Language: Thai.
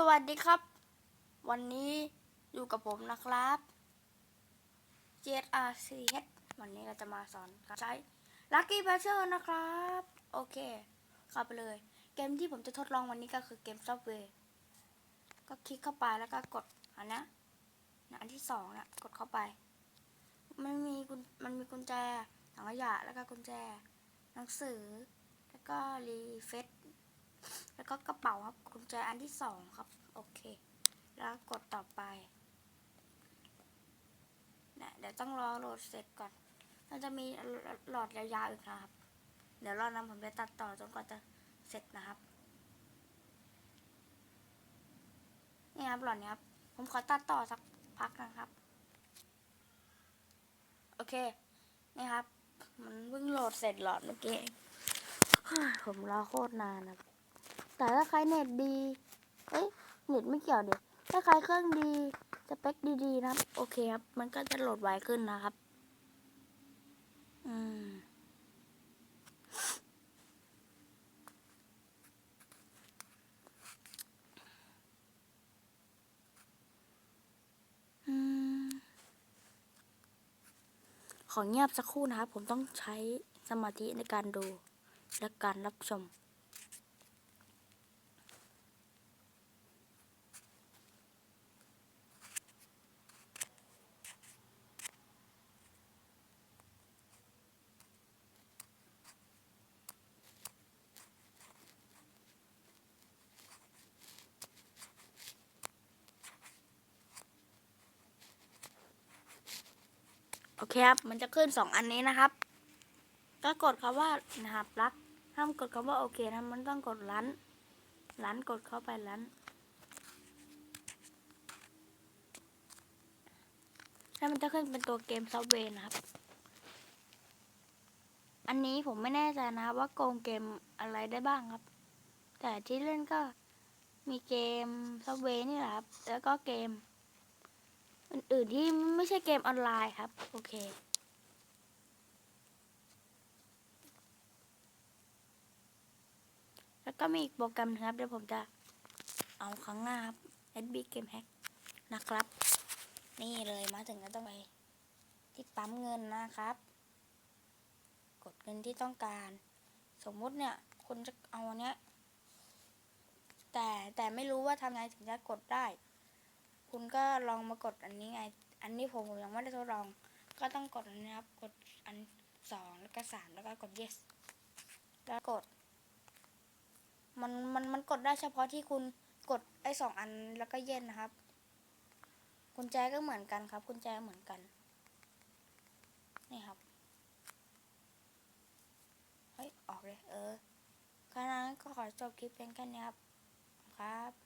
สวัสดีครับ วันนี้อยู่กับผมนะครับ JRCH วันนี้เราจะมาสอนการใช้ Lucky p a t c h e r นะครับ โอเค เข้าไปเลย เกมที่ผมจะทดลองวันนี้ก็คือเกม Subway ก็คลิกเข้าไปแล้วก็กดอันนะนะอันที่สองนะกดเข้าไป มันมีกุญมันมีกุญแจถังขยะแล้วก็กุญแจ หนังสือ แล้วก็รีเฟซ แล้วก็กระเป๋าครับกุญแจอันที่สองครับ โอเค แล้วกดต่อไปนะเดี๋ยวต้องรอโหลดเสร็จก่อนมันจะมีหลอดยาวๆอีกนะครับ เดี๋ยวรอนำผมไปตัดต่อจนกว่าจะเสร็จนะครับนี่ครับหลอดนี้ครับ ผมขอตัดต่อสักพักนะครับ โอเค นี่ครับ มันเพิ่งโหลดเสร็จหลอดเมื่อกี้ ผมรอโคตรนานนะครับ แต่ถ้าใครเน็ตดีเอ้ยเน็ตไม่เกี่ยวเดี๋ยวถ้าใครเครื่องดีสเปคดีๆนะครับ โอเคครับ มันก็จะโหลดไวขึ้นนะครับ อืมอืมขอเงียบสักครู่นะครับ ผมต้องใช้สมาธิในการดูและการรับชม โอเคครับ มันจะขึ้นสองอันนี้นะครับ ก็กดคำว่านะครับรัก ห้ามกดคำว่าโอเคนะ มันต้องกดลันลันกดเข้าไปลันแล้วมันจะขึ้นเป็นตัวเกมซับเวนะครับ อันนี้ผมไม่แน่ใจนะว่าโกงเกมอะไรได้บ้างครับ แต่ที่เล่นก็มีเกมซับเวนี่แหละครับ แล้วก็เกม อื่นๆที่ไม่ใช่เกมออนไลน์ครับ โอเค แล้วก็มีอีกโปรแกรมนึงครับ เดี๋ยวผมจะเอาครั้งหน้าครับ SB Game Hack นะครับ นี่เลยมาถึงก็ต้องไปที่ปั๊มเงินนะครับ กดเงินที่ต้องการ สมมุติเนี่ยคุณจะเอาเนี้ยแต่แต่ไม่รู้ว่าทำไงถึงจะกดได้ คุณก็ลองมากดอันนี้ไง อันนี้ผมผมยังไม่ได้ทดลอง ก็ต้องกดอันนี้ครับ กดอันสองแล้วก็สามแล้วก็กด yes แล้วกด มันมันมันกดได้เฉพาะที่คุณกดไอ้สองอันแล้วก็เย็นนะครับกุญแจก็เหมือนกันครับกุญแจเหมือนกัน นี่ครับ เฮ้ย ออกเลย เออแค่นั้นก็ขอจบคลิปเพียงแค่นี้ครับ ครับ